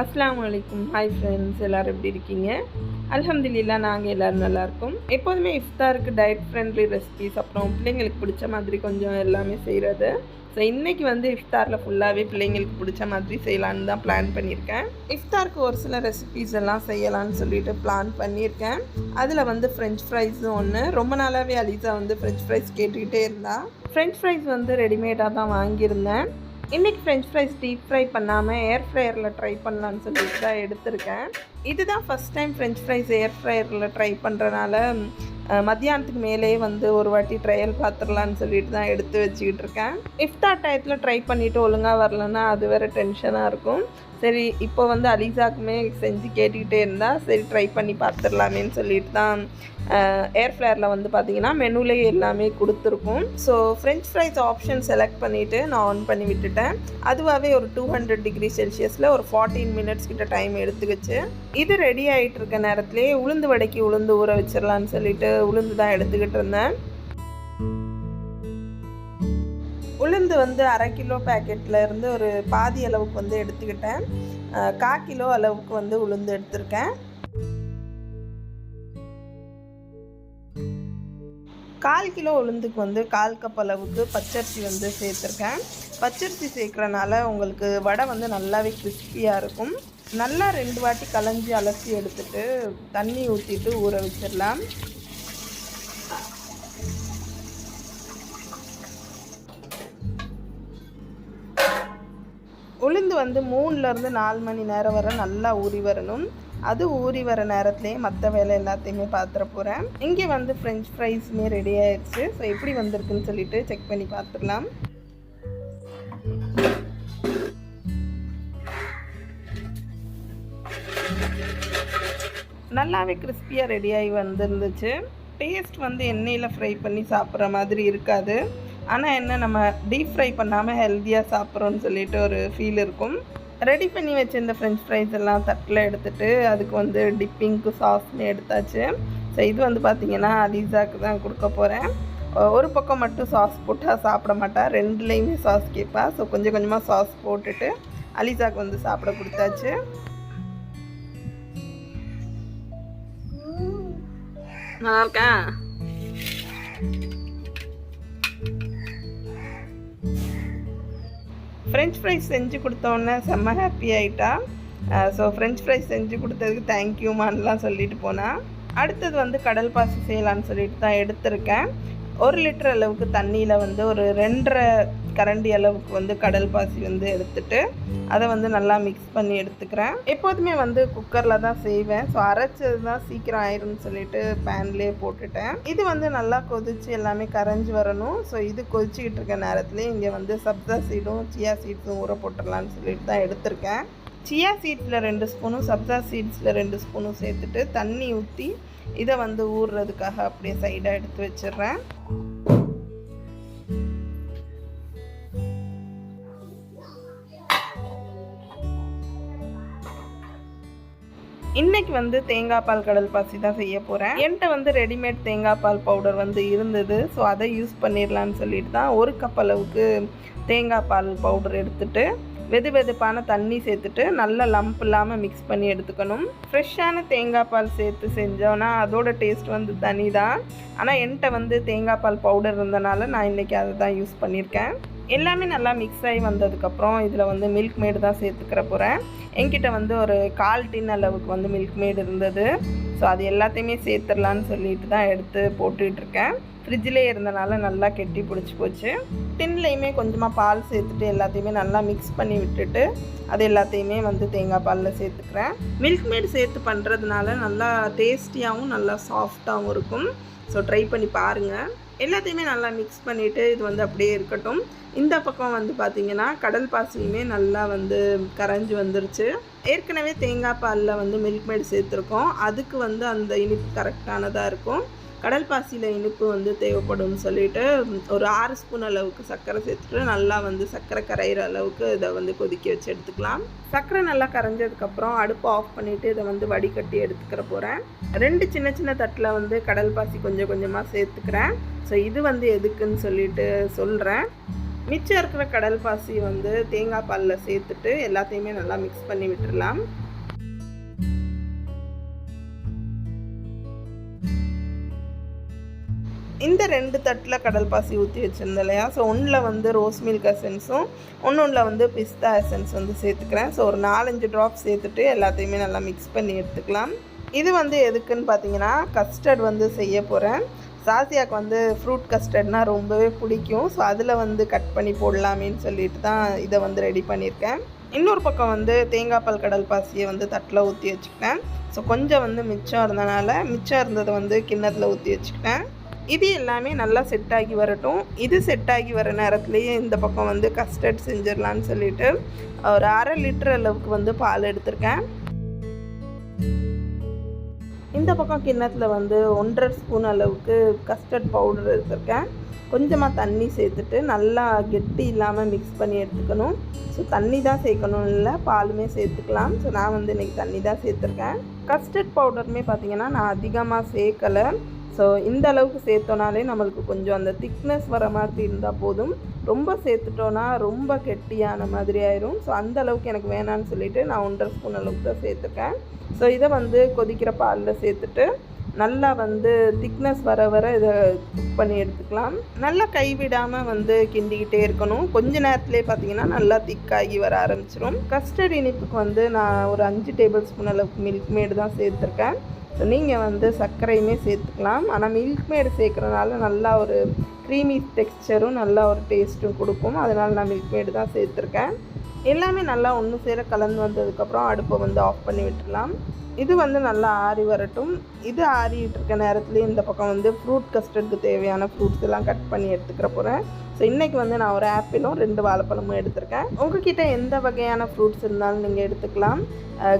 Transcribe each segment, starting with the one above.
அஸ்லாம் வலைக்கும் hi friends எல்லோரும் எப்படி இருக்கீங்க? அலமதுல்லா நாங்கள் எல்லோரும் நல்லாயிருக்கோம் எப்போதுமே இஃப்தாருக்கு டயட் ஃப்ரெண்ட்லி ரெசிபிஸ் அப்புறம் பிள்ளைங்களுக்கு பிடிச்ச மாதிரி கொஞ்சம் எல்லாமே செய்கிறது ஸோ இன்றைக்கி வந்து இஃப்தாரில் ஃபுல்லாகவே பிள்ளைங்களுக்கு பிடிச்ச மாதிரி செய்யலான்னு தான் பிளான் பண்ணியிருக்கேன். இஃப்தாருக்கு ஒரு சில ரெசிபிஸ் எல்லாம் செய்யலான்னு சொல்லிட்டு பிளான் பண்ணியிருக்கேன். அதில் வந்து ஃப்ரெஞ்ச் ஃப்ரைஸும் ஒன்று ரொம்ப நாளாகவே அலிசா வந்து ஃப்ரெஞ்ச் ஃப்ரைஸ் கேட்டுக்கிட்டே இருந்தா. ஃப்ரெஞ்ச் ஃப்ரைஸ் வந்து ரெடிமேடாக தான் வாங்கியிருந்தேன். இன்றைக்கி ஃப்ரெஞ்ச் ஃப்ரைஸ் டீப் ஃப்ரை பண்ணாமல் ஏர் ஃப்ரையரில் ட்ரை பண்ணலான்னு சொல்லிட்டு தான் எடுத்திருக்கேன். இதுதான் first time French fries air ஃப்ரையரில் try பண்ணுறனால மத்தியானத்துக்கு மேலேயே வந்து ஒரு வாட்டி ட்ரையல் பார்த்துடலான்னு சொல்லிட்டு தான் எடுத்து வச்சுக்கிட்டு இருக்கேன். இஃப்தார் டயத்தில் ட்ரை பண்ணிவிட்டு ஒழுங்காக வரலன்னா அது வேறு டென்ஷனாக இருக்கும். சரி இப்போ வந்து அலிசாக்குமே செஞ்சு கேட்டுக்கிட்டே இருந்தால் சரி ட்ரை பண்ணி பார்த்துடலாமேன்னு சொல்லிட்டு தான் ஏர் ஃப்ளேயரில் வந்து பார்த்திங்கன்னா மெனுலேயே எல்லாமே கொடுத்துருக்கும். So french fries option select பண்ணிவிட்டு நான் ஆன் பண்ணி விட்டுட்டேன். அதுவாகவே ஒரு டூ ஹண்ட்ரட் டிகிரி செல்சியஸில் ஒரு ஃபார்ட்டீன் மினிட்ஸ் கிட்ட டைம் எடுத்துக்கிச்சு இது ரெடி ஆகிட்டு இருக்க நேரத்துலேயே உளுந்து வடைக்கு உளுந்து ஊற வச்சிடலான்னு சொல்லிட்டு உளுந்து தான் எடுத்துக்கிட்டு இருந்தேன். உளுந்து வந்து அரை கிலோ பேக்கெட்டில் இருந்து ஒரு பாதி அளவுக்கு வந்து எடுத்துக்கிட்டேன். கா கிலோ அளவுக்கு வந்து உளுந்து எடுத்திருக்கேன். கால் கிலோ உளுந்துக்கு வந்து கால் கப் அளவுக்கு பச்சரிசி வந்து சேர்த்துருக்கேன். பச்சரிசி சேர்க்குறனால உங்களுக்கு வடை வந்து நல்லாவே கிறிஸ்பியாக இருக்கும். நல்லா ரெண்டு வாட்டி கலைஞ்சி அலசி எடுத்துட்டு தண்ணி ஊற்றிட்டு ஊற வச்சிடலாம். உளுந்து வந்து மூணுலேருந்து நாலு மணி நேரம் வரை நல்லா ஊறி வரணும். அது ஊறி வர நேரத்துலேயே மற்ற வேலை எல்லாத்தையுமே பார்த்துட போகிறேன் இங்கே வந்து ஃப்ரெஞ்ச் ஃப்ரைஸுமே ரெடி ஆயிடுச்சு. ஸோ எப்படி வந்திருக்குன்னு சொல்லிட்டு செக் பண்ணி பார்த்துடலாம் நல்லாவே கிறிஸ்பியாக ரெடியாகி வந்துருந்துச்சு. டேஸ்ட் வந்து எண்ணெயில் ஃப்ரை பண்ணி சாப்பிட்ற மாதிரி இருக்காது. ஆனால் என்ன நம்ம டீப் ஃப்ரை பண்ணாமல் ஹெல்த்தியாக சாப்பிட்றோன்னு சொல்லிட்டு ஒரு ஃபீல் இருக்கும். ரெடி பண்ணி வச்சுருந்த ஃப்ரெஞ்ச் ஃப்ரைஸ் எல்லாம் தட்டில் எடுத்துகிட்டு அதுக்கு வந்து டிப்பிங்க்கு சாஸ்னு எடுத்தாச்சு. ஸோ இது வந்து பார்த்திங்கன்னா அலீசாக்கு தான் கொடுக்க போகிறேன் ஒரு பக்கம் மட்டும் சாஸ் போட்டால் சாப்பிட மாட்டா ரெண்டுலேயுமே சாஸ் கேட்பா ஸோ கொஞ்சம் கொஞ்சமாக சாஸ் போட்டுட்டு அலிசாக்கு வந்து சாப்பிட கொடுத்தாச்சு. நல்லா இருக்கேன் ஃப்ரெஞ்ச் ஃப்ரைஸ் செஞ்சு கொடுத்தோன்னே செம்ம ஹாப்பி ஆகிட்டா ஸோ ஃப்ரெஞ்ச் ஃப்ரைஸ் செஞ்சு கொடுத்ததுக்கு தேங்க்யூமான்லாம் சொல்லிட்டு போனால் அடுத்தது வந்து கடல் பாசி செய்யலான்னு சொல்லிட்டு தான் எடுத்திருக்கேன். ஒரு லிட்டர் அளவுக்கு தண்ணியில் வந்து ஒரு ரெண்டரை கரண்டி அளவுக்கு வந்து கடல் பாசி வந்து எடுத்துட்டு அதை வந்து நல்லா மிக்ஸ் பண்ணி எடுத்துக்கிறேன். எப்போதுமே வந்து குக்கரில் தான் செய்வேன். ஸோ அரைச்சது தான் சீக்கிரம் ஆயிரும்னு சொல்லிட்டு பேன்லேயே போட்டுட்டேன். இது வந்து நல்லா கொதிச்சு எல்லாமே கரைஞ்சி வரணும். ஸோ இது கொதிச்சுக்கிட்டு இருக்க நேரத்துலேயே இங்கே வந்து சப்தா சீடும் சியா சீட்ஸும் ஊற போட்டுடலான்னு சொல்லிட்டு தான் எடுத்திருக்கேன். சியா சீட்ஸில் ரெண்டு ஸ்பூனும் சப்ஜா சீட்ஸில் ரெண்டு ஸ்பூனும் சேர்த்துட்டு தண்ணி ஊற்றி இதை வந்து ஊறுறதுக்காக அப்படியே சைடாக எடுத்து வச்சிடுறேன். இன்றைக்கி வந்து தேங்காய் பால் கடல் பாசி தான் செய்ய போகிறேன் என்கிட்ட வந்து ரெடிமேட் தேங்காய் பால் பவுடர் வந்து இருந்தது. ஸோ அதை யூஸ் பண்ணிடலான்னு சொல்லிட்டு தான் ஒரு கப் அளவுக்கு தேங்காய் பால் பவுடர் எடுத்துகிட்டு வெது வெதுப்பான தண்ணி சேர்த்துட்டு நல்லா லம்ப் இல்லாமல் மிக்ஸ் பண்ணி எடுத்துக்கணும். ஃப்ரெஷ்ஷான தேங்காய் பால் சேர்த்து செஞ்சோன்னா அதோட டேஸ்ட் வந்து தனி தான் ஆனால் என்கிட்ட வந்து தேங்காய் பால் பவுடர் இருந்தனால நான் இன்றைக்கி அதை தான் யூஸ் பண்ணியிருக்கேன் எல்லாமே நல்லா மிக்ஸ் ஆகி வந்ததுக்கப்புறம் இதில் வந்து மில்க் மேடு தான் சேர்த்துக்கிற போகிறேன் என்கிட்ட வந்து ஒரு கால் டின் அளவுக்கு வந்து மில்க் மேடு இருந்தது. ஸோ அது எல்லாத்தையுமே சேர்த்துடலான்னு சொல்லிட்டு தான் எடுத்து போட்டுட்ருக்கேன் ஃப்ரிட்ஜிலே இருந்தனால நல்லா கெட்டி பிடிச்சி போச்சு. டின்லேயுமே கொஞ்சமாக பால் சேர்த்துட்டு எல்லாத்தையுமே நல்லா மிக்ஸ் பண்ணி விட்டுட்டு அது எல்லாத்தையுமே வந்து தேங்காய் பாலில் சேர்த்துக்கிறேன். மில்க் மேடு சேர்த்து பண்ணுறதுனால நல்லா டேஸ்டியாகவும் நல்லா சாஃப்டாகவும் இருக்கும். ஸோ ட்ரை பண்ணி பாருங்கள் எல்லாத்தையுமே நல்லா மிக்ஸ் பண்ணிவிட்டு இது வந்து அப்படியே இருக்கட்டும். இந்த பக்கம் வந்து பார்த்திங்கன்னா கடல் பாசியுமே நல்லா வந்து கரைஞ்சி வந்துருச்சு. ஏற்கனவே தேங்காய் பாலில் வந்து மில்க் மேடு சேர்த்துருக்கோம். அதுக்கு வந்து அந்த இனிப்பு கரெக்டானதாக இருக்கும். கடல் பாசியில் இனிப்பு வந்து தேவைப்படும்னு சொல்லிட்டு ஒரு ஆறு ஸ்பூன் அளவுக்கு சர்க்கரை சேர்த்துட்டு நல்லா வந்து சர்க்கரை கரையிற அளவுக்கு இதை வந்து கொதிக்க வச்சு எடுத்துக்கலாம். சர்க்கரை நல்லா கரைஞ்சதுக்கப்புறம் அடுப்பு ஆஃப் பண்ணிவிட்டு இதை வந்து வடிகட்டி எடுத்துக்கிற போகிறேன் ரெண்டு சின்ன சின்ன தட்டில் வந்து கடல் பாசி கொஞ்சம் கொஞ்சமாக சேர்த்துக்கிறேன். ஸோ இது வந்து எதுக்குன்னு சொல்லிட்டு சொல்கிறேன் மிச்சம் இருக்கிற கடல் பாசி வந்து தேங்காய் பாலில் சேர்த்துட்டு எல்லாத்தையுமே நல்லா மிக்ஸ் பண்ணி விட்டுடலாம் இந்த ரெண்டு தட்டில் கடல் பாசி ஊற்றி வச்சுருந்தேன் இல்லையா? ஸோ ஒன்றில் வந்து ரோஸ் மில்க் எசன்ஸும் ஒன்னொன்றில் வந்து பிஸ்தா எசன்ஸ் வந்து சேர்த்துக்கிறேன். ஸோ ஒரு நாலஞ்சு ட்ராப் சேர்த்துட்டு எல்லாத்தையுமே நல்லா மிக்ஸ் பண்ணி எடுத்துக்கலாம். இது வந்து எதுக்குன்னு பார்த்தீங்கன்னா கஸ்டர்ட் வந்து செய்ய போகிறேன் சாசியாவுக்கு வந்து ஃப்ரூட் கஸ்டர்ட்னால் ரொம்பவே பிடிக்கும். ஸோ அதில் வந்து கட் பண்ணி போடலாமேன்னு சொல்லிட்டு தான் இதை வந்து ரெடி பண்ணியிருக்கேன். இன்னொரு பக்கம் வந்து தேங்காய் பால் கடல் பாசியை வந்து தட்டில் ஊற்றி வச்சுக்கிட்டேன். ஸோ கொஞ்சம் வந்து மிச்சம் இருந்தனால மிச்சம் இருந்ததை வந்து கிண்ணத்தில் ஊற்றி வச்சுக்கிட்டேன். இது எல்லாமே நல்லா செட் ஆகி வரட்டும். இது செட் ஆகி வர நேரத்துலேயே இந்த பக்கம் வந்து கஸ்டர்ட் செஞ்சிடலான்னு சொல்லிட்டு ஒரு அரை லிட்டர் அளவுக்கு வந்து பால் எடுத்திருக்கேன். இந்த பக்கம் கிண்ணத்தில் வந்து ஒன்றரை ஸ்பூன் அளவுக்கு கஸ்டர்ட் பவுடர் எடுத்திருக்கேன். கொஞ்சமாக தண்ணி சேர்த்துட்டு நல்லா கெட்டி இல்லாமல் மிக்ஸ் பண்ணி எடுத்துக்கணும். ஸோ தண்ணி தான் சேர்க்கணும் இல்லை பாலுமே சேர்த்துக்கலாம். ஸோ நான் வந்து இன்றைக்கி தண்ணி தான் சேர்த்துருக்கேன். கஸ்டர்ட் பவுடருமே பார்த்திங்கன்னா நான் அதிகமாக சேர்க்கலை. ஸோ இந்த அளவுக்கு சேர்த்தோனாலே நம்மளுக்கு கொஞ்சம் அந்த திக்னஸ் வர மாதிரி இருந்தால் போதும். ரொம்ப சேர்த்துட்டோன்னா ரொம்ப கெட்டியான மாதிரி ஆயிரும். ஸோ அந்த அளவுக்கு எனக்கு வேணான்னு சொல்லிட்டு நான் ஒன்றரை ஸ்பூன் அளவுக்கு தான் சேர்த்துருக்கேன். ஸோ இதை வந்து கொதிக்கிற பாலில் சேர்த்துட்டு நல்லா வந்து திக்னஸ் வர வர இதை குக் பண்ணி எடுத்துக்கலாம். நல்லா கைவிடாமல் வந்து கிண்டிக்கிட்டே இருக்கணும். கொஞ்ச நேரத்துலேயே பார்த்தீங்கன்னா நல்லா திக்காகி வர ஆரம்பிச்சிடும் கஸ்டர்ட் இனிப்புக்கு வந்து நான் ஒரு அஞ்சு டேபிள் ஸ்பூன் அளவுக்கு மில்க் மேடு தான் சேர்த்துருக்கேன். நீங்கள் வந்து சர்க்கரையுமே சேர்த்துக்கலாம். ஆனால் மில்க் மேடு சேர்க்குறதுனால நல்லா ஒரு க்ரீமி டெக்ஸ்சரும் நல்லா ஒரு டேஸ்ட்டும் கொடுக்கும். அதனால் நான் மில்க் மேடு தான் சேர்த்துருக்கேன். எல்லாமே நல்லா ஒன்று சேர கலந்து வந்ததுக்கப்புறம் அடுப்பை வந்து ஆஃப் பண்ணி விட்டுடலாம். இது வந்து நல்லா ஆறி வரட்டும். இது ஆறிட்டு இருக்க நேரத்துலேயே இந்த பக்கம் வந்து ஃப்ரூட் கஸ்டர்டுக்கு தேவையான ஃப்ரூட்ஸ் எல்லாம் கட் பண்ணி எடுத்துக்கிற போகிறேன் ஸோ இன்றைக்கி வந்து நான் ஒரு ஆப்பிளும் ரெண்டு வாழைப்பழமும் எடுத்திருக்கேன். உங்ககிட்ட எந்த வகையான ஃப்ரூட்ஸ் இருந்தாலும் நீங்கள் எடுத்துக்கலாம்.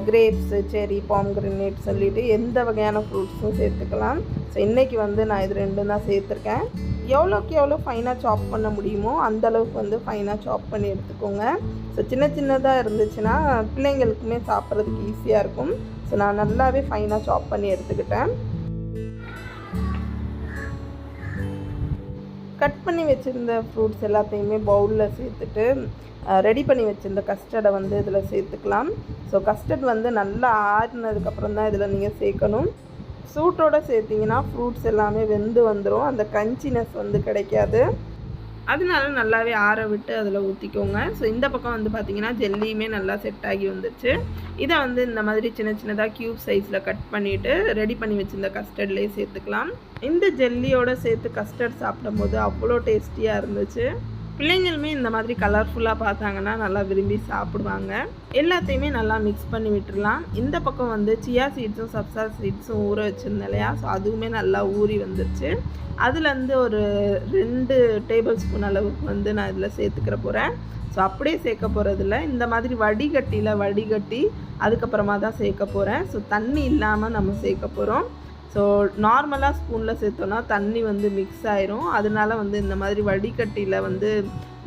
கிரேப்ஸு செரி பாம் பாம்கிரனேட் சொல்லிட்டு எந்த வகையான ஃப்ரூட்ஸும் சேர்த்துக்கலாம். ஸோ இன்றைக்கி வந்து நான் இது ரெண்டும் தான் சேர்த்துருக்கேன். எவ்வளோக்கு எவ்வளோ ஃபைனாக சாப் பண்ண முடியுமோ அந்தளவுக்கு வந்து ஃபைனாக சாப் பண்ணி எடுத்துக்கோங்க. ஸோ சின்ன சின்னதாக இருந்துச்சுன்னா பிள்ளைங்களுக்குமே சாப்பிட்றதுக்கு ஈஸியாக இருக்கும். ஸோ நான் நல்லாவே ஃபைனாக சாப் பண்ணி எடுத்துக்கிட்டேன். கட் பண்ணி வச்சுருந்த ஃப்ரூட்ஸ் எல்லாத்தையுமே பவுலில் சேர்த்துட்டு ரெடி பண்ணி வச்சுருந்த கஸ்டர்டை வந்து இதில் சேர்த்துக்கலாம். ஸோ கஸ்டர்ட் வந்து நல்லா ஆறினதுக்கப்புறம் தான் இதில் நீங்கள் சேர்க்கணும். சூட்டோடு சேர்த்திங்கன்னா ஃப்ரூட்ஸ் எல்லாமே வெந்து வந்துடும் அந்த கஞ்சினஸ் வந்து கிடைக்காது. அதனால நல்லாவே ஆற விட்டு அதில் ஊற்றிக்கோங்க ஸோ இந்த பக்கம் வந்து பார்த்திங்கன்னா ஜெல்லியுமே நல்லா செட் ஆகி வந்துச்சு இதை வந்து இந்த மாதிரி சின்ன சின்னதாக க்யூப் சைஸில் கட் பண்ணிவிட்டு ரெடி பண்ணி வச்சுருந்த கஸ்டர்ட்லேயே சேர்த்துக்கலாம். இந்த ஜெல்லியோடு சேர்த்து கஸ்டர்ட் சாப்பிடும்போது அவ்வளோ டேஸ்டியாக இருந்துச்சு. பிள்ளைங்களுமே இந்த மாதிரி கலர்ஃபுல்லாக பார்த்தாங்கன்னா நல்லா விரும்பி சாப்பிடுவாங்க. எல்லாத்தையுமே நல்லா மிக்ஸ் பண்ணி விட்டுடலாம் இந்த பக்கம் வந்து சியா சீட்ஸும் சப்சா சீட்ஸும் ஊற வச்சுருந்தேன் இல்லையா? ஸோ அதுவுமே நல்லா ஊறி வந்துருச்சு. அதுலேருந்து ஒரு ரெண்டு டேபிள் ஸ்பூன் அளவுக்கு வந்து நான் இதில் சேர்த்துக்கிற போகிறேன் ஸோ அப்படியே சேர்க்க போகிறதில்ல இந்த மாதிரி வடிகட்டியில் வடிகட்டி அதுக்கப்புறமா தான் சேர்க்க போகிறேன் ஸோ தண்ணி இல்லாமல் நம்ம சேர்க்க போகிறோம் ஸோ நார்மலாக ஸ்பூனில் சேர்த்தோன்னா தண்ணி வந்து மிக்ஸ் ஆயிரும். அதனால வந்து இந்த மாதிரி வடிகட்டியில் வந்து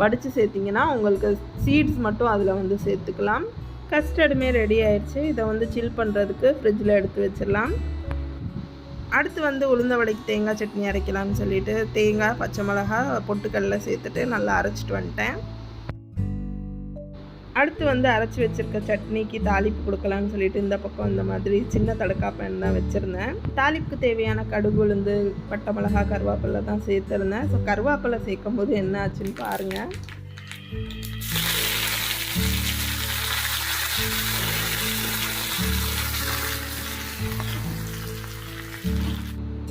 வடித்து சேர்த்திங்கன்னா உங்களுக்கு சீட்ஸ் மட்டும் அதில் வந்து சேர்த்துக்கலாம். கஸ்டர்டுமே ரெடி ஆயிடுச்சு இதை வந்து சில் பண்ணுறதுக்கு ஃப்ரிட்ஜில் எடுத்து வச்சிடலாம். அடுத்து வந்து உளுந்த வடைக்கு தேங்காய் சட்னி அரைக்கலாம்னு சொல்லிட்டு தேங்காய் பச்சை மிளகா பொட்டுக்கடலை சேர்த்துட்டு நல்லா அரைச்சிட்டு வந்துட்டேன். அடுத்து வந்து அரைச்சி வச்சுருக்க சட்னிக்கு தாளிப்பு கொடுக்கலான்னு சொல்லிட்டு இந்த பக்கம் இந்த மாதிரி சின்ன தடுக்கா பேன் தான் வச்சுருந்தேன். தாளிப்புக்கு தேவையான கடுகு உளுந்து பட்டை மிளகா கருவேப்பிலை தான் சேர்த்துருந்தேன். ஸோ கருவேப்பிலை சேர்க்கும் போது என்ன ஆச்சுன்னு பாருங்கள்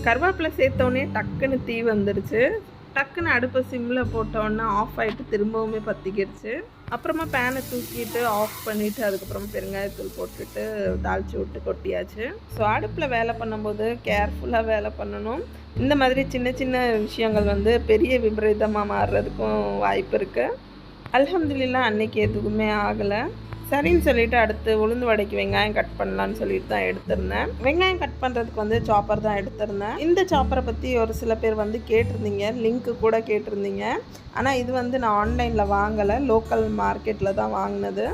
கருவேப்பிலை சேர்த்தோடனே டக்குன்னு தீ வந்துடுச்சு டக்குன்னு அடுப்பை சிம்மில் போட்டோன்னே ஆஃப் ஆகிட்டு திரும்பவுமே பற்றிக்கிடுச்சு அப்புறமா பேனை தூக்கிட்டு ஆஃப் பண்ணிவிட்டு அதுக்கப்புறமா பெருங்காயத்தூள் போட்டுட்டு தாளித்து விட்டு கொட்டியாச்சு. ஸோ அடுப்பில் வேலை பண்ணும்போது கேர்ஃபுல்லாக வேலை பண்ணணும். இந்த மாதிரி சின்ன சின்ன விஷயங்கள் வந்து பெரிய விபரீதமாக மாறுறதுக்கும் வாய்ப்பு இருக்குது அலமதுல்லா அன்னைக்கு எதுவுமே ஆகலை. சரின்னு சொல்லிட்டு அடுத்து உளுந்து வடைக்கு வெங்காயம் கட் பண்ணலான்னு சொல்லிட்டு தான் எடுத்திருந்தேன். வெங்காயம் கட் பண்ணுறதுக்கு வந்து சாப்பர் தான் எடுத்திருந்தேன். இந்த சாப்பரை பற்றி ஒரு சில பேர் வந்து கேட்டிருந்தீங்க. லிங்க்கு கூட கேட்டிருந்தீங்க. ஆனால் இது வந்து நான் ஆன்லைனில் வாங்கலை. லோக்கல் மார்க்கெட்டில் தான் வாங்கினது.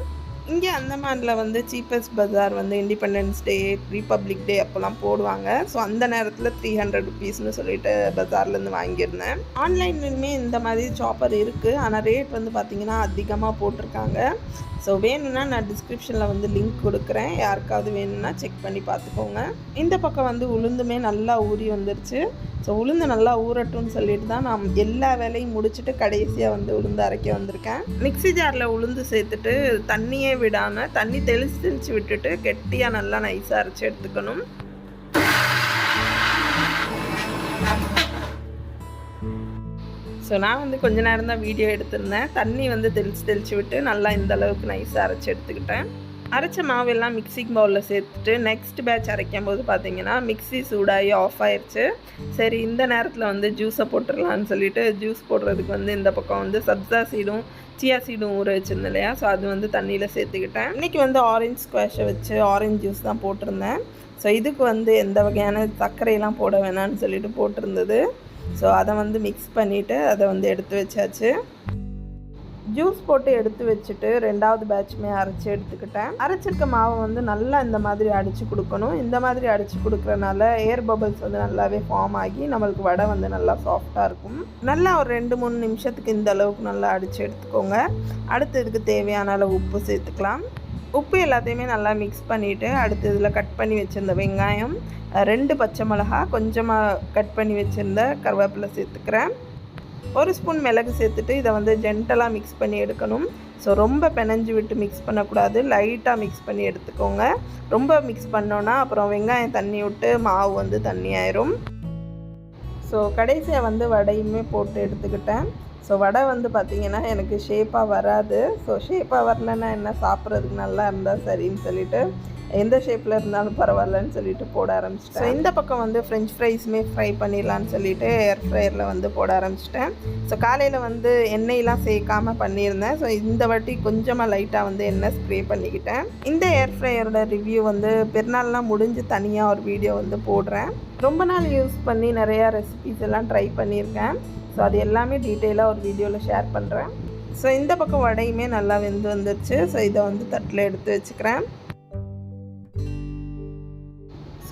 இங்கே அந்தமானில் வந்து சீப்பஸ்ட் பஜார் வந்து இண்டிபெண்டன்ஸ் டே ரிப்பப்ளிக் டே அப்போல்லாம் போடுவாங்க. ஸோ அந்த நேரத்தில் த்ரீ ஹண்ட்ரட் ருபீஸ்னு சொல்லிட்டு பஜார்லேருந்து வாங்கியிருந்தேன். ஆன்லைன்லையுமே இந்த மாதிரி சாப்பர் இருக்குது ஆனால் ரேட் வந்து பார்த்திங்கன்னா அதிகமாக போட்டிருக்காங்க. ஸோ வேணும்னா நான் டிஸ்கிரிப்ஷனில் வந்து லிங்க் கொடுக்குறேன். யாருக்காவது வேணும்னா செக் பண்ணி பார்த்துக்கோங்க. இந்த பக்கம் வந்து உளுந்துமே நல்லா ஊறி வந்துருச்சு. ஸோ உளுந்து நல்லா ஊறட்டும்னு சொல்லிட்டு தான் நான் எல்லா வேலையும் முடிச்சுட்டு கடைசியாக வந்து உளுந்து அரைக்க வந்திருக்கேன். மிக்ஸி ஜாரில் உளுந்து சேர்த்துட்டு தண்ணியே விடாமல் தண்ணி தெளிச்சு தெளித்து விட்டுட்டு கெட்டியாக நல்லா நைஸாக அரைச்சி எடுத்துக்கணும். ஸோ நான் வந்து கொஞ்ச நேரம் தான் வீடியோ எடுத்திருந்தேன். தண்ணி வந்து தெளித்து தெளித்து விட்டு நல்லா இந்த அளவுக்கு நைஸாக அரைச்சி எடுத்துக்கிட்டேன். அரைச்ச மாவெல்லாம் மிக்சிங் பவுலில் சேர்த்துட்டு நெக்ஸ்ட் பேட்ச் அரைக்கும் போது பார்த்தீங்கன்னா மிக்ஸி சூடாகி ஆஃப் ஆயிடுச்சு சரி இந்த நேரத்தில் வந்து ஜூஸை போட்டுடலான்னு சொல்லிட்டு ஜூஸ் போடுறதுக்கு வந்து இந்த பக்கம் வந்து சப்ஸா சீடும் சியா சீடும் ஊற வச்சுருந்தேன் இல்லையா? ஸோ அது வந்து தண்ணியில் சேர்த்துக்கிட்டேன். இன்றைக்கி வந்து ஆரஞ்சு ஸ்குவாஷை வச்சு ஆரஞ்சு ஜூஸ் தான் போட்டிருந்தேன். ஸோ இதுக்கு வந்து எந்த வகையான சர்க்கரையெல்லாம் போட வேணான்னு சொல்லிட்டு போட்டிருந்தது. ஸோ அதை வந்து மிக்ஸ் பண்ணிவிட்டு அதை வந்து எடுத்து வச்சாச்சு. ஜூஸ் போட்டு எடுத்து வச்சுட்டு ரெண்டாவது பேட்சுமே அரைச்சி எடுத்துக்கிட்டேன். அரைச்சிருக்க மாவை வந்து நல்லா இந்த மாதிரி அடித்து கொடுக்கணும். இந்த மாதிரி அடித்து கொடுக்குறனால ஏர் பபிள்ஸ் வந்து நல்லாவே ஃபார்ம் ஆகி நம்மளுக்கு வடை வந்து நல்லா சாஃப்டாக இருக்கும். நல்லா ஒரு ரெண்டு மூணு நிமிஷத்துக்கு இந்த அளவுக்கு நல்லா அடித்து எடுத்துக்கோங்க. அடுத்து இதுக்கு தேவையான அளவு உப்பு சேர்த்துக்கலாம். உப்பு எல்லாத்தையுமே நல்லா மிக்ஸ் பண்ணிவிட்டு அடுத்து இதில் கட் பண்ணி வச்சுருந்த வெங்காயம் ரெண்டு பச்சை மிளகா கொஞ்சமாக கட் பண்ணி வச்சுருந்த கருவேப்பிலை சேர்த்துக்கிறேன். ஒரு ஸ்பூன் மிளகு சேர்த்துட்டு இதை வந்து ஜென்டலாக மிக்ஸ் பண்ணி எடுக்கணும். ஸோ ரொம்ப பெனஞ்சு விட்டு மிக்ஸ் பண்ணக்கூடாது. லைட்டாக மிக்ஸ் பண்ணி எடுத்துக்கோங்க. ரொம்ப மிக்ஸ் பண்ணோன்னா அப்புறம் வெங்காயம் தண்ணி விட்டு மாவு வந்து தண்ணி ஆயிரும். ஸோ கடைசியாக வந்து வடையுமே போட்டு எடுத்துக்கிட்டேன். ஸோ வடை வந்து பார்த்திங்கன்னா எனக்கு ஷேப்பாக வராது. ஸோ ஷேப்பாக வரலன்னா என்ன சாப்பிட்றதுக்கு நல்லா இருந்தால் சரின்னு சொல்லிவிட்டு எந்த ஷேப்பில் இருந்தாலும் பரவாயில்லன்னு சொல்லிட்டு போட ஆரம்பிச்சிட்டேன். ஸோ இந்த பக்கம் வந்து ஃப்ரெஞ்ச் ஃப்ரைஸுமே ஃப்ரை பண்ணிடலான்னு சொல்லிட்டு ஏர் ஃப்ரையரில் வந்து போட ஆரம்பிச்சிட்டேன். ஸோ காலையில் வந்து எண்ணெயெலாம் சேர்க்காமல் பண்ணியிருந்தேன். ஸோ இந்த வாட்டி கொஞ்சமாக லைட்டாக வந்து எண்ணெய் ஸ்ப்ரே பண்ணிக்கிட்டேன். இந்த ஏர் ஃப்ரையரோட ரிவ்யூ வந்து பெருநாள்லாம் முடிஞ்சு தனியாக ஒரு வீடியோ வந்து போடுறேன். ரொம்ப நாள் யூஸ் பண்ணி நிறையா ரெசிபிஸ் எல்லாம் ட்ரை பண்ணியிருக்கேன். ஸோ அது எல்லாமே டீட்டெயிலாக ஒரு வீடியோவில் ஷேர் பண்ணுறேன் ஸோ இந்த பக்கம் வடையுமே நல்லா வெந்து வந்துருச்சு. ஸோ இதை வந்து தட்டில் எடுத்து வச்சுக்கிறேன்.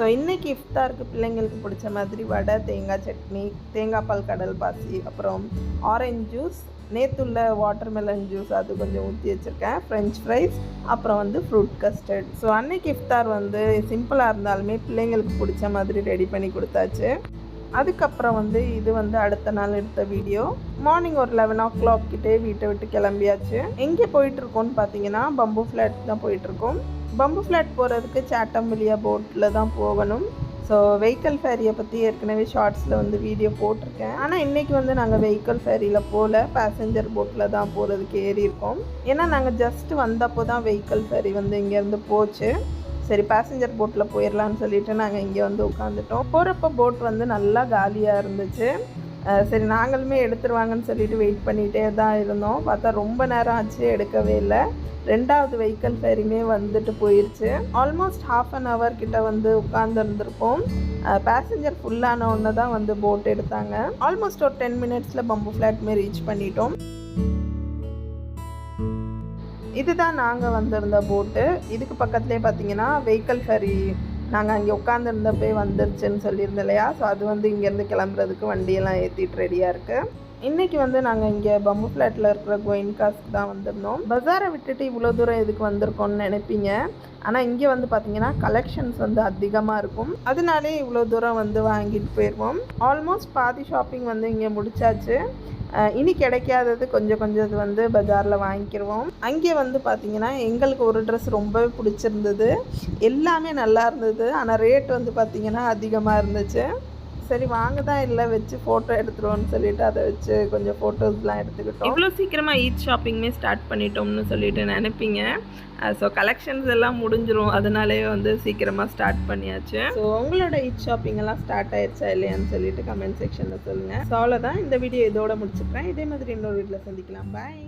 ஸோ இன்றைக்கி இஃப்தாருக்கு பிள்ளைங்களுக்கு பிடிச்ச மாதிரி வடை தேங்காய் சட்னி தேங்காய் பால் கடல் பாசி அப்புறம் ஆரஞ்ச் ஜூஸ் நேற்றுள்ள வாட்டர்மெலன் ஜூஸ் அது கொஞ்சம் ஊற்றி வச்சுருக்கேன். ஃப்ரெஞ்ச் ஃப்ரைஸ் அப்புறம் வந்து ஃப்ரூட் கஸ்டர்ட் ஸோ அன்னைக்கு இஃப்தார் வந்து சிம்பிளாக இருந்தாலுமே பிள்ளைங்களுக்கு பிடிச்ச மாதிரி ரெடி பண்ணி கொடுத்தாச்சு. அதுக்கப்புறம் வந்து இது வந்து அடுத்த நாள் எடுத்த வீடியோ. மார்னிங் ஒரு லெவன் ஓ கிளாக் கிட்டே வீட்டை விட்டு கிளம்பியாச்சு. எங்கே போயிட்டுருக்கோன்னு பார்த்தீங்கன்னா பம்பு ஃப்ளாட் தான் போயிட்டுருக்கோம். பம்பு ஃப்ளாட் போகிறதுக்கு சாட்டம்பிலியா போட்டில் தான் போகணும். ஸோ வெஹிக்கல் ஃபேரியை பற்றி ஏற்கனவே ஷார்ட்ஸில் வந்து வீடியோ போட்டிருக்கேன். ஆனால் இன்றைக்கி வந்து நாங்கள் வெஹிக்கல் ஃபேரியில் போகல பேசஞ்சர் போட்டில் தான் போகிறதுக்கு ஏறி இருக்கோம் ஏன்னா நாங்கள் ஜஸ்ட் வந்தப்போ தான் வெஹிக்கல் ஃபேரி வந்து இங்கேருந்து போச்சு. சரி பேசஞ்சர் போட்டில் போயிடலான்னு சொல்லிட்டு நாங்கள் இங்கே வந்து உட்காந்துட்டோம் போகிறப்ப போட் வந்து நல்லா காலியாக இருந்துச்சு. சரி நாங்களுமே எடுத்துருவாங்கன்னு சொல்லிட்டு வெயிட் பண்ணிகிட்டே தான் இருந்தோம். பார்த்தா ரொம்ப நேரம் ஆச்சு எடுக்கவே இல்லை. ரெண்டாவது வெஹிக்கல் ஃபேரியுமே வந்துட்டு போயிடுச்சு ஆல்மோஸ்ட் ஹாஃப் அன் ஹவர் கிட்ட வந்து உட்காந்துருந்துருப்போம் பேசஞ்சர் ஃபுல்லான ஒன்று தான் வந்து போட் எடுத்தாங்க. ஆல்மோஸ்ட் ஒரு டென் மினிட்ஸில் பம்பு ஃப்ளாட்மே ரீச் பண்ணிட்டோம். இதுதான் நாங்கள் வந்திருந்த போட்டு இதுக்கு பக்கத்துலேயே பார்த்தீங்கன்னா வெஹிக்கல் ஃபெரி நாங்கள் அங்கே உட்காந்துருந்தப்பே வந்துருச்சுன்னு சொல்லியிருந்தோம் இல்லையா? ஸோ அது வந்து இங்கேருந்து கிளம்புறதுக்கு வண்டியெல்லாம் ஏற்றிட்டு ரெடியாக இருக்குது இன்றைக்கி வந்து நாங்கள் இங்கே பம்பு ஃப்ளாட்டில் இருக்கிற கோயின்காஸ்க்கு தான் வந்திருந்தோம். பஜாரை விட்டுட்டு இவ்வளோ தூரம் எதுக்கு வந்திருக்கோம்னு நினைப்பீங்க? ஆனால் இங்கே வந்து பார்த்தீங்கன்னா கலெக்ஷன்ஸ் வந்து அதிகமாக இருக்கும். அதனாலே இவ்வளோ தூரம் வந்து வாங்கிட்டு போயிடுவோம் ஆல்மோஸ்ட் பாதி ஷாப்பிங் வந்து இங்கே முடிச்சாச்சு. இனி கிடைக்காதது கொஞ்சம் கொஞ்சம் இது வந்து பஜாரில் வாங்கிக்கிடுவோம் அங்கே வந்து பார்த்திங்கன்னா எங்களுக்கு ஒரு ட்ரெஸ் ரொம்பவே பிடிச்சிருந்தது. எல்லாமே நல்லா இருந்தது. ஆனால் ரேட் வந்து பார்த்திங்கன்னா அதிகமாக இருந்துச்சு. சரி வாங்க தான் இல்லை வச்சு ஃபோட்டோ எடுத்துருவோம்னு சொல்லிட்டு அதை வச்சு கொஞ்சம் ஃபோட்டோஸ்லாம் எடுத்துக்கிட்டோம். இவ்வளோ சீக்கிரமாக ஈத் ஷாப்பிங்குமே ஸ்டார்ட் பண்ணிட்டோம்னு சொல்லிட்டு நினைப்பீங்க. ஸோ கலெக்ஷன்ஸ் எல்லாம் முடிஞ்சிரும். அதனாலே வந்து சீக்கிரமாக ஸ்டார்ட் பண்ணியாச்சு. ஸோ உங்களோட ஈத் ஷாப்பிங் எல்லாம் ஸ்டார்ட் ஆயிடுச்சா இல்லையான்னு சொல்லிட்டு கமெண்ட் செக்ஷனில் சொல்லுங்கள் ஸோ அவ்வளோதான் இந்த வீடியோ இதோட முடிச்சுக்கிறேன். இதே மாதிரி இன்னொரு வீட்டில் சந்திக்கலாம். பாய்